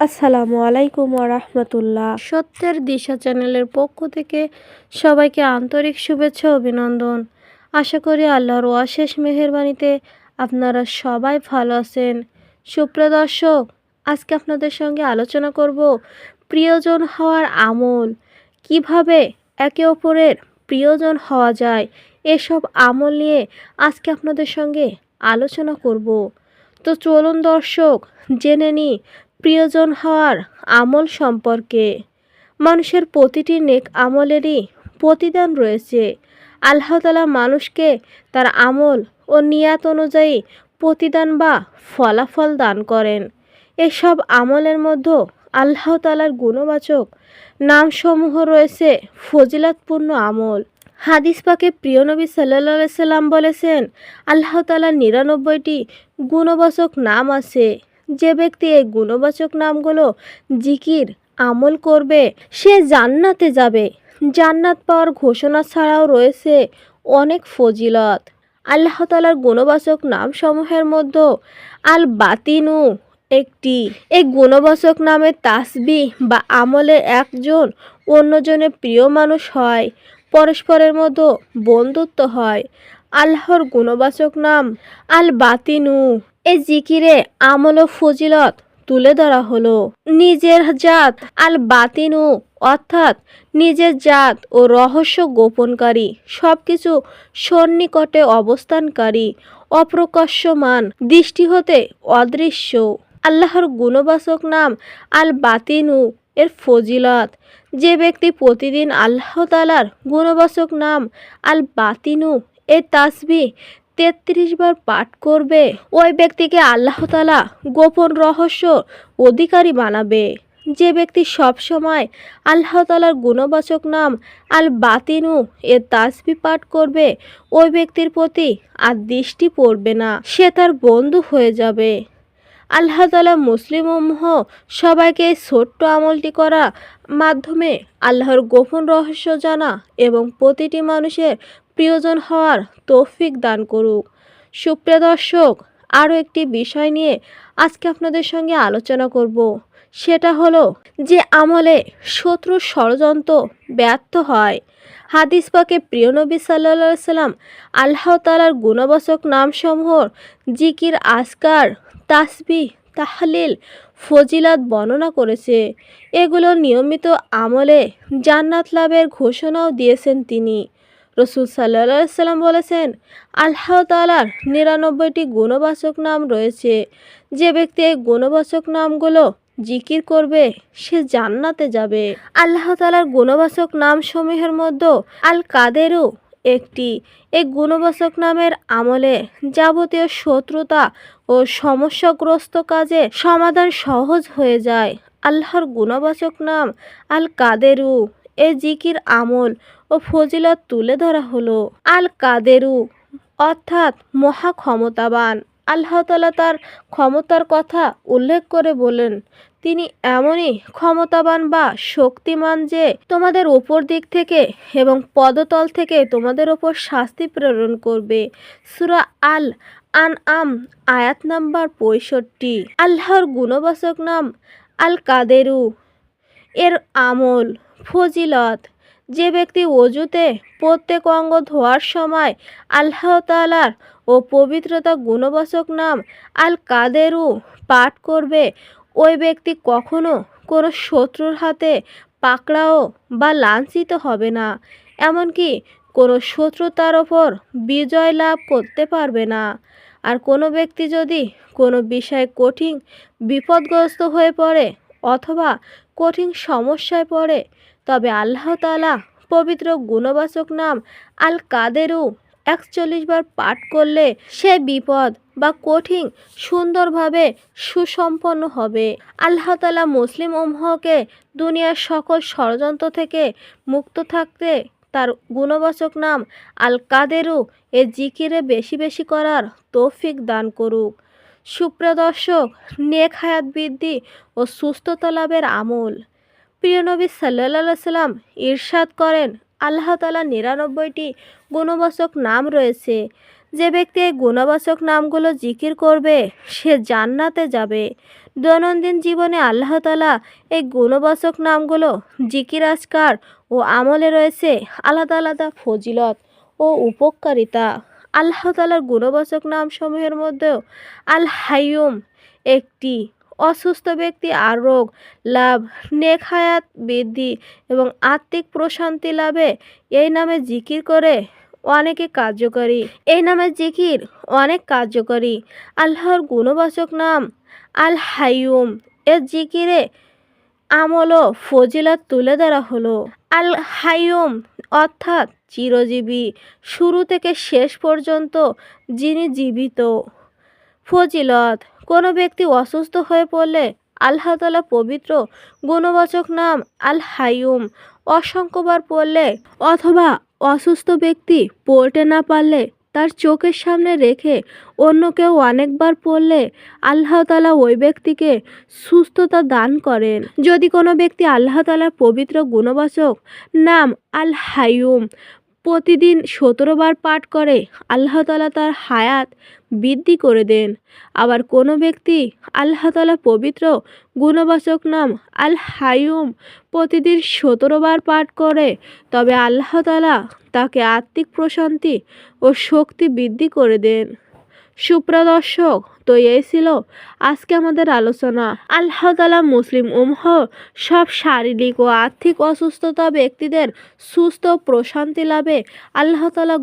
আসসালামু আলাইকুম রাহমাতুল্লাহ। সত্যের দিশা চ্যানেলের পক্ষ থেকে সবাইকে আন্তরিক শুভেচ্ছা অভিনন্দন। আশা করি আল্লাহর অশেষ মেহেরবানিতে আপনারা সবাই ভালো আছেন। সুপ্রিয় দর্শক, আজকে আপনাদের সঙ্গে আলোচনা করব প্রিয়জন হওয়ার আমল। কীভাবে একে অপরের প্রিয়জন হওয়া যায়, এসব আমল নিয়ে আজকে আপনাদের সঙ্গে আলোচনা করব। তো চলুন দর্শক, জেনে নিই প্রিয়জন হওয়ার আমল সম্পর্কে। মানুষের প্রতিটি নেক আমলেরই প্রতিদান রয়েছে। আল্লাহ তালা মানুষকে তার আমল ও নিয়াত অনুযায়ী প্রতিদান বা ফলাফল দান করেন। এসব আমলের মধ্যে আল্লাহ তালার গুণবাচক নামসমূহ রয়েছে ফজিলাতপূর্ণ আমল। হাদিস পাকে প্রিয় নবী সাল্লা সাল্লাম বলেছেন, আল্লাহ তালার নিরানব্বইটি গুণবাচক নাম আছে। যে ব্যক্তি এই গুণবাচক নামগুলো জিকির, আমল করবে, সে জান্নাতে যাবে। জান্নাত পাওয়ার ঘোষণা ছাড়াও রয়েছে অনেক ফজিলত। আল্লাহ তালার গুণবাচক নামসমূহের মধ্যে আল বাতিনু একটি। এই গুণবাচক নামের তাসবি বা আমলে একজন অন্যজনের প্রিয় মানুষ হয়, পরস্পরের মধ্যে বন্ধুত্ব হয়। আল্লাহর গুণবাচক নাম আল বাতিনু এ জিকিরে আমল ও ফজিলত তুলে ধরা হলো। নিজের জাত আল বাতিনু অর্থাৎ নিজের জাত ও রহস্য গোপনকারী সব কিছু সন্নিকটে অবস্থানকারী, অপ্রকাশ্যমান, দৃষ্টি হতে অদৃশ্য। আল্লাহর গুণবাচক নাম আল বাতিনু এর ফজিলত। যে ব্যক্তি প্রতিদিন আল্লাহ তালার গুণবাচক নাম আল বাতিনু এর তাসবি তেত্রিশ বার পাঠ করবে। ওই ব্যক্তিকে আল্লাহ তালা গোপন রহস্য অধিকারী বানাবে। যে ব্যক্তি সব সময় আল্লাহ তালার গুণবাচক নাম আল বাতিনু এর তাসবি পাঠ করবে, ওই ব্যক্তির প্রতি আর দৃষ্টি পড়বে না। সে তার বন্ধু হয়ে যাবে। আল্লাহ তালা মুসলিম উম্মহ সবাইকে এই ছোট্ট আমলটি করা মাধ্যমে আল্লাহর গোপন রহস্য জানা এবং প্রতিটি মানুষের প্রিয়জন হওয়ার তৌফিক দান করুক। সুপ্রিয় দর্শক, আরও একটি বিষয় নিয়ে আজকে আপনাদের সঙ্গে আলোচনা করব। সেটা হলো যে আমলে শত্রুর ষড়যন্ত্র ব্যর্থ হয়। হাদিস পাকে প্রিয় নবী সাল্লা সাল্লাম আল্লাহ তালার গুণবাচক নামসমূহর জিকির আসকার তাসবি তাহলিল, ফজিলাত বর্ণনা করেছে। এগুলো নিয়মিত আমলে জান্নাত লাভের ঘোষণাও দিয়েছেন তিনি। রসুল সাল্লা সাল্লাম বলেছেন, আল্লাহ তালার নিরানব্বইটি গুণবাচক নাম রয়েছে। যে ব্যক্তি এই গুণবাচক নামগুলো জিকির করবে, সে জান্নাতে যাবে। আল্লাহ তালার গুণবাচক নামসমূহের মধ্যে আল কাদেরও একটি। এই গুণবাচক নামের আমলে যাবতীয় শত্রুতা ও সমস্যাগ্রস্ত কাজে সমাধান সহজ হয়ে যায়। আল্লাহর গুণবাচক নাম আল কাদেরু এ জিকির আমল ও ফজিলত তুলে ধরা হলো। আল কাদেরু অর্থাৎ মহা ক্ষমতাবান আল্লাহ তালা তার ক্ষমতার কথা উল্লেখ করে বলেন, তিনি এমনই ক্ষমতাবান বা শক্তিমান যে তোমাদের ওপর দিক থেকে এবং পদতল থেকে তোমাদের ওপর শাস্তি প্রেরণ করবে। সুরা আল আন আম আয়াত নাম্বার পঁয়ষট্টি। আল্লাহর গুণবাচক নাম আল কাদেরু এর আমল ফজিলত। যে ব্যক্তি অজুতে প্রত্যেক অঙ্গ ধোয়ার সময় আল্লাহ তালার ও পবিত্রতা গুণবাচক নাম আল কাদেরু পাঠ করবে, ওই ব্যক্তি কখনো কোনো শত্রুর হাতে পাকড়াও বা লাঞ্ছিত হবে না, এমনকি কোনো শত্রু তার ওপর বিজয় লাভ করতে পারবে না। আর কোনো ব্যক্তি যদি কোনো বিষয়ে কঠিন বিপদগ্রস্ত হয়ে পড়ে অথবা কঠিন সমস্যায় পড়ে তবে আল্লাহ তালা পবিত্র গুণবাচক নাম আল কাদেরু একচল্লিশ বার পাঠ করলে সে বিপদ বা কঠিন সুন্দরভাবে সুসম্পন্ন হবে। আল্লাহ তালা মুসলিম উম্মহকে দুনিয়ার সকল ষড়যন্ত্র থেকে মুক্ত থাকতে তার গুণবাচক নাম আল কাদেরু এ জিকিরে বেশি বেশি করার তৌফিক দান করুক। সুপ্রদর্শক নেক হায়াত বৃদ্ধি ও সুস্থতা লাভের আমল। প্রিয় নবী সাল্লা সাল্লাম ইরশাদ করেন, আল্লাহ তালা নিরানব্বইটি গুণবাচক নাম রয়েছে। যে ব্যক্তি এই গুণবাচক নামগুলো জিকির করবে, সে জান্নাতে যাবে। দৈনন্দিন জীবনে আল্লাহ তালা এই গুণবাচক নামগুলো জিকির আজকার ও আমলে রয়েছে আলাদা আলাদা ফজিলত ও উপকারিতা। আল্লাহ তালার গুণবাচক নামসমূহের মধ্যেও আল হাইয়ুম একটি অসুস্থ ব্যক্তি আরোগ লাভ নেক হায়াত বৃদ্ধি এবং আত্মিক প্রশান্তি লাভে এই নামে জিকির করে অনেকে কার্যকরী। এই নামের জিকির অনেক কার্যকরী। আল্লাহর গুণবাচক নাম আল হাইয়ুম এর জিকিরে আমল ও ফজিলত তুলে ধরা হলো। আল হাইয়ুম অর্থাৎ চিরজীবী, শুরু থেকে শেষ পর্যন্ত যিনি জীবিত। ফজিলত কোনো ব্যক্তি অসুস্থ হয়ে পড়লে আল্লাহ তালা পবিত্র গুণবাচক নাম আল হাইয়ুম অসংখ্যবার পড়লে অথবা অসুস্থ ব্যক্তি পড়তে না পারলে তার চোখের সামনে রেখে অন্য কেউ অনেকবার পড়লে আল্লাহ তালা ওই ব্যক্তিকে সুস্থতা দান করেন। যদি কোনো ব্যক্তি আল্লাহ তালার পবিত্র গুণবাচক নাম আল হাইয়ুম প্রতিদিন সতেরো বার পাঠ করে, আল্লাহ তালা তার হায়াত বৃদ্ধি করে দেন। আবার কোনো ব্যক্তি আল্লাহ তালা পবিত্র গুণবাচক নাম আল হায়ুম প্রতিদিন সতেরো বার পাঠ করে, তবে আল্লাহ তালা তাকে আত্মিক প্রশান্তি ও শক্তি বৃদ্ধি করে দেন। সুপ্রদর্শক, তো এই ছিল আজকে আমাদের আলোচনা। আল্লাহ তালা মুসলিম উমহ সব শারীরিক ও আর্থিক অসুস্থতা ব্যক্তিদের সুস্থ প্রশান্তি লাভে আল্লাহ তালা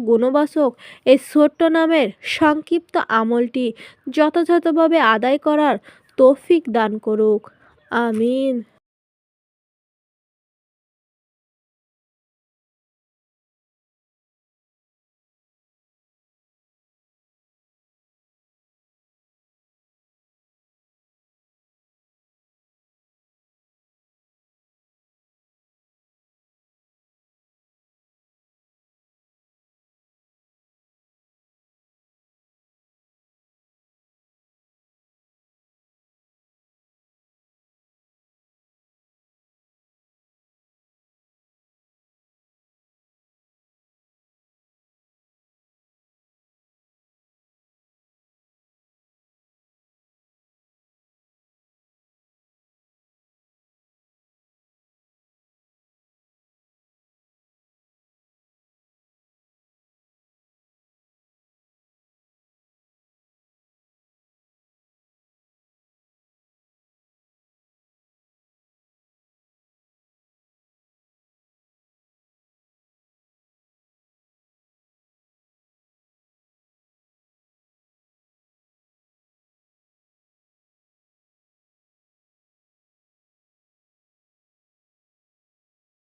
এই ছোট্ট নামের সংক্ষিপ্ত আমলটি যথাযথভাবে আদায় করার তৌফিক দান করুক। আমিন।